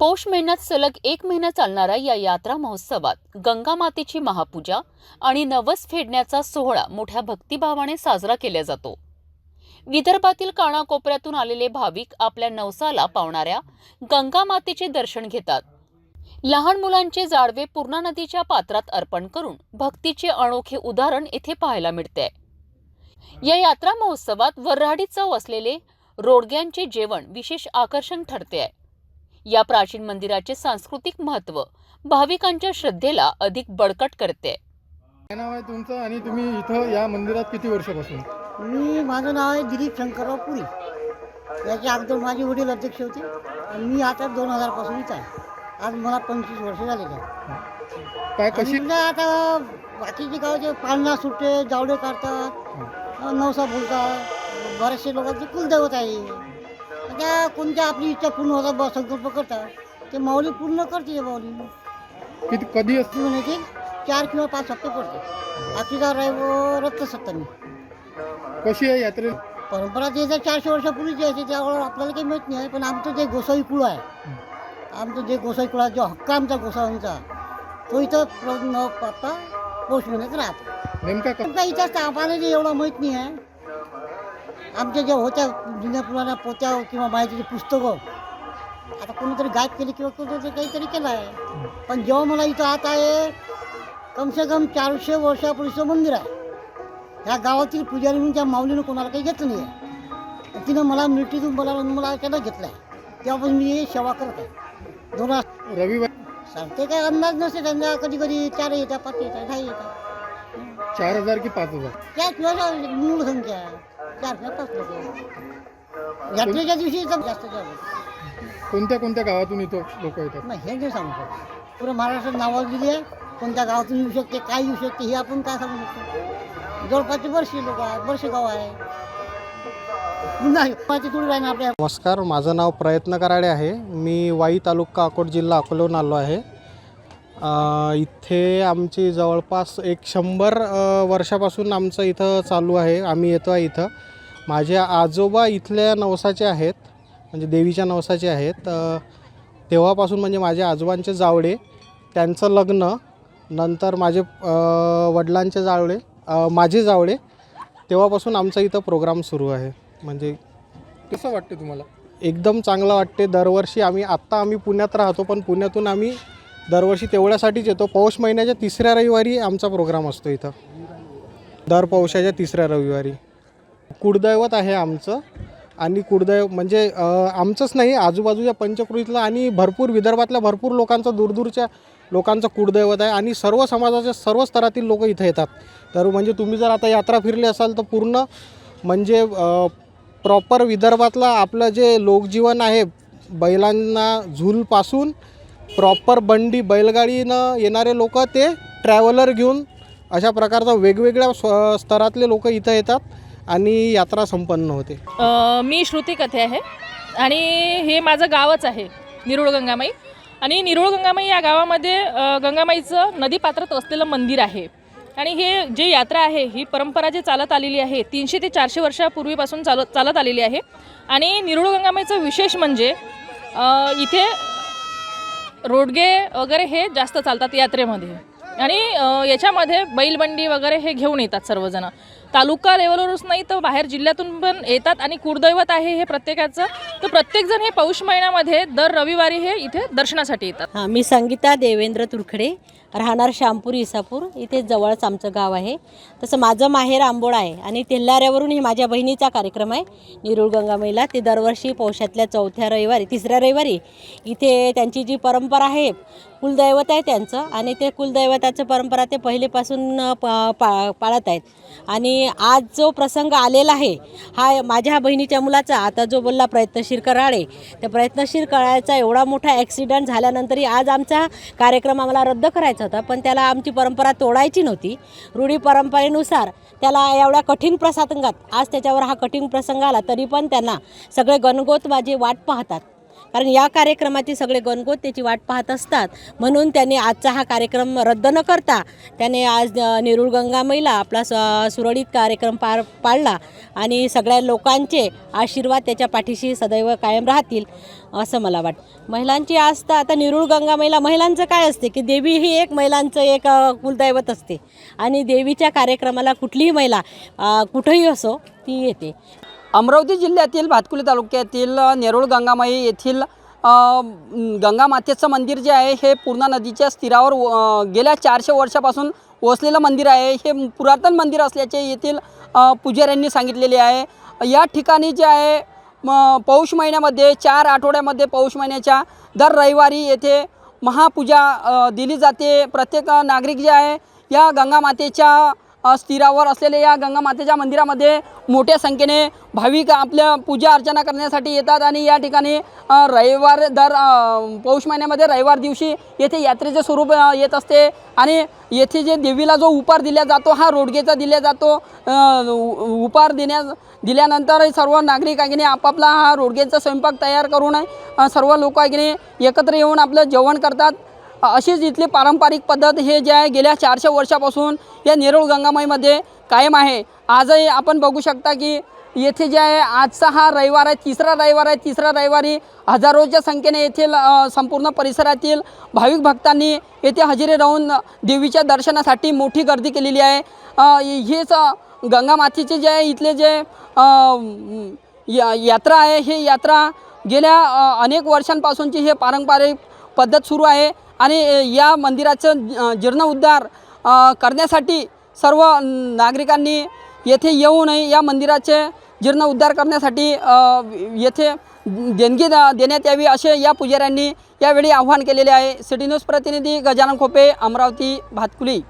पौष महिन्यात सलग एक महिना चालणाऱ्या या यात्रा महोत्सवात गंगा मातेची महापूजा आणि नवस फेडण्याचा सोहळा मोठ्या भक्तिभावाने साजरा केला जातो. विदर्भातील कानाकोपऱ्यातून आलेले भाविक आपल्या नवसाला पावणाऱ्या गंगा मातेचे दर्शन घेतात. लहान मुलांचे जाडवे पूर्णा नदीच्या पात्रात अर्पण करून भक्तीचे अनोखे उदाहरण येथे पाहायला मिळते. या यात्रा महोत्सवात वऱ्हाडी चव असलेले रोडग्यांचे जेवण विशेष आकर्षण ठरते आहे. या प्राचीन मंदिराचे सांस्कृतिक महत्त्व भाविकांच्या श्रद्धेला अधिक बळकट करते. काय नाव आहे तुमचं आणि तुम्ही इथं या मंदिरात किती वर्षापासून? मी माझं नाव आहे दिलीप शंकरराव पुरी. याच्या अगोदर माझे वडील अध्यक्ष होते आणि मी आता दोन हजारपासून इथं आहे. आज मला पंचवीस वर्ष झालेले आहे काय आणि कशी आता बाकीचे गावचे पालना सुट्टे जावडे काढतात नवसा बोलतात बरेचसे लोकांचे कुलदैवत आहे. त्या कोणत्या आपली इच्छा पूर्ण होतात बा संकल्प करतात. ते माऊली पूर्ण करते माऊली. किती कधी असते? महिन्याचे चार किंवा पाच हप्ते पडते अखिरा रविवार रक्तसप्तमी कशी आहे यात्रे परंपरा ते जर चारशे वर्षापूर्वीची आहे त्यावर आपल्याला काही माहीत नाही पण आमचं जे गोसाई कुळ आहे आमचं जे गोसाई कुळा जो हक्क आमचा गोसाईंचा तो इथं न पाहता पौष महिन्यात राहतो. नेमका तर आम्हाला जे एवढा माहीत नाही आहे. आमच्या ज्या होत्या जुन्या पुराण्या पोत्या किंवा माहितीची पुस्तकं आता कोणीतरी गायब केली किंवा कोणीतरी काहीतरी केलं आहे पण जेव्हा मला इथं आता आहे कमसे कम चारशे वर्षापूर्वीचं मंदिर आहे. ह्या गावातील पुजारी म्हणून त्या माऊलीनं कोणाला काही घेतलं नाही आहे तिनं मला मिलिटरीतून बोलावलं मला त्याला घेतलं आहे तेव्हापासून मी हे सेवा करत आहे. दोन रविवार सांगते काय अंदाज नसते त्यांना. कधी कधी चार येतात पाच येतात दहा येतात. चार हजार की पाच हजार? त्या किंवा मूळ संख्या आहे. चार किंवा पाच लोक यात्रेच्या दिवशी जास्त कोणत्या कोणत्या गावातून इथं लोक येतात? नाही हे नाही सांगू शकत पुरं महाराष्ट्रात नावं दिली आहे. कोणत्या गावातून येऊ शकते काय येऊ शकते हे आपण काय सांगू शकतो? जवळपासचे बरेचसे लोक आहेत बरेचसे गाव आहे. नाही थोडी आपल्या. नमस्कार माझं नाव प्रयत्न कराडे आहे. मी वाई तालुका अकोट जिल्हा अकोल्याहून आलो आहे. इथे आमची जवळपास एक शंभर वर्षापासून आमचं इथं चालू आहे. आम्ही येतो आहे इथं. माझे आजोबा इथल्या नवसाचे आहेत म्हणजे देवीच्या नवसाचे आहेत. तेव्हापासून म्हणजे माझ्या आजोबांचे जावळे त्यांचं लग्न नंतर माझे वडिलांचे जावळे माझे जावळे तेव्हापासून आमचा इथं प्रोग्राम सुरू आहे. म्हणजे कसं वाटतं तुम्हाला? एकदम चांगलं वाटते. दरवर्षी आम्ही आत्ता आम्ही पुण्यात राहतो पण पुण्यातून आम्ही दरवर्षी तेवढ्यासाठीच येतो. पौष महिन्याच्या तिसऱ्या रविवारी आमचा प्रोग्राम असतो इथं. दर पौषाच्या तिसऱ्या रविवारी. कुळदैवत आहे आमचं. आणि कुळदैव म्हणजे आमचंच नाही आजूबाजूच्या पंचकृतीतलं आणि भरपूर विदर्भातल्या भरपूर लोकांचं दूरदूरच्या लोकांचं कुळदैवत आहे. आणि सर्व समाजाच्या सर्व स्तरातील लोक इथं येतात. तर म्हणजे तुम्ही जर आता यात्रा फिरली असाल तर पूर्ण म्हणजे प्रॉपर विदर्भातलं आपलं जे लोकजीवन आहे बैलांना झूलपासून प्रॉपर बंडी बैलगाडीनं येणारे लोक ते ट्रॅव्हलर घेऊन अशा प्रकारचं वेगवेगळ्या स्व स्तरातले लोक इथं येतात आणि यात्रा संपन्न होते. अ, मी श्रुती कथे आहे आणि हे माझं गावच आहे निरुळ गंगामाई. आणि निरुळ गंगामाई या गावामध्ये अ, गंगामाईचं नदीपात्रात असलेलं मंदिर आहे. आणि हे जे यात्रा आहे ही परंपरा जी चालत आलेली आहे तीनशे ते चारशे वर्षापूर्वीपासून चालत चालत आलेली आहे. आणि निरुळ गंगामाईचं विशेष म्हणजे अ, इथे रोडगे वगैरे हे जास्त चालतात यात्रेमध्ये. आणि याच्यामध्ये बैलबंडी वगैरे हे घेऊन येतात सर्वजण. तालुका लेवलवरच नाही तर बाहेर जिल्ह्यातून पण येतात आणि कुळदैवत आहे हे प्रत्येकाचं. तर प्रत्येकजण हे पौष महिन्यामध्ये दर रविवारी हे इथे दर्शनासाठी येतात. हां मी संगीता देवेंद्र तुरखडे. राहणार शामपूर इसापूर. इथे जवळच आमचं गाव आहे. तसं माझं माहेर आंबोळा आहे आणि तेल्हाऱ्यावरून हे माझ्या बहिणीचा कार्यक्रम आहे निरुळ गंगामाईला ते दरवर्षी पौषातल्या चौथ्या रविवारी तिसऱ्या रविवारी इथे त्यांची जी परंपरा आहे कुलदैवत आहे त्यांचं. आणि ते कुलदैवताचं परंपरा ते पहिलेपासून प पा पा पाळत आहेत. आणि आज जो प्रसंग आलेला आहे हा माझ्या बहिणीच्या मुलाचा. आता जो बोलला प्रयत्नशील कराळे त्या प्रयत्नशील कराळ्याचा एवढा मोठा ॲक्सिडंट झाल्यानंतरही आज आमचा कार्यक्रम आम्हाला रद्द करायचा होता पण त्याला आमची परंपरा तोडायची नव्हती. रूढी परंपरेनुसार त्याला एवढ्या कठीण प्रसंगात आज त्याच्यावर हा कठीण प्रसंग आला तरी पण त्यांना सगळे गणगोत माझे वाट पाहतात. कारण या कार्यक्रमाची सगळे गणगोत त्याची वाट पाहत असतात. म्हणून त्याने आजचा हा कार्यक्रम रद्द न करता त्याने आज नेरुळ गंगा महिला आपला स सुरळीत कार्यक्रम पार पाडला आणि सगळ्या लोकांचे आशीर्वाद त्याच्या पाठीशी सदैव कायम राहतील असं मला वाटतं. महिलांची आस्था आता निरुळ महिला महिलांचं काय असते की देवी ही एक महिलांचं एक कुलदैवत असते. आणि देवीच्या कार्यक्रमाला कुठलीही महिला कुठंही असो ती येते. अमरावती जिल्ह्यातील भातकुली तालुक्यातील नेरूळ गंगामाई येथील गंगामातेचं गंगा मातेचं मंदिर जे आहे हे पूर्णा नदीच्या स्थिरावर गेल्या चारशे वर्षापासून वसलेलं मंदिर आहे. हे पुरातन मंदिर असल्याचे येथील पुजाऱ्यांनी सांगितलेले आहे. या ठिकाणी जे आहे म, पौष महिन्यामध्ये चार आठवड्यामध्ये पौष महिन्याच्या दर रविवारी येथे महापूजा दिली जाते. प्रत्येक नागरिक जे आहे या गंगामातेच्या स्थिरावर असलेल्या या गंगामातेच्या मंदिरामध्ये मोठ्या संख्येने भाविक आपल्या पूजा अर्चना करण्यासाठी येतात आणि या ठिकाणी रविवार दर पौष महिन्यामध्ये रविवार दिवशी येथे यात्रेचे स्वरूप येत असते आणि येथे जे देवीला जो उपार दिला जातो हा रोडगेचा दिला जातो. उपहार उपार देण्या दिल्यानंतर सर्व नागरिक आपापला हा रोडगेचा स्वयंपाक तयार करून सर्व लोक आहे एकत्र येऊन आपलं जेवण करतात. अशीच इथली पारंपरिक पद्धत हे जे आहे गेल्या चारशे वर्षापासून या नेरूळ गंगामाईमध्ये कायम आहे. आजही आपण बघू शकता की येथे जे आहे आजचा हा रविवार आहे तिसरा रविवार आहे. तिसरा रविवारी हजारोच्या संख्येने येथील संपूर्ण परिसरातील भाविक भक्तांनी येथे हजेरी राहून देवीच्या दर्शनासाठी मोठी गर्दी केलेली आहे. हेच गंगामातीचे जे आहे इथले जे या यात्रा आहे हे यात्रा गेल्या अनेक वर्षांपासूनची हे पारंपरिक पद्धत सुरू आहे. आणि या मंदिराचं जीर्णोद्धार करण्यासाठी सर्व नागरिकांनी येथे येऊ नये. या मंदिराचे जीर्णोद्धार करण्यासाठी येथे देणगी द- देण्यात यावी असे या पुजाऱ्यांनी यावेळी आव्हान केलेले आहे. सिटी न्यूज प्रतिनिधी गजानन खोपे अमरावती भातकुली.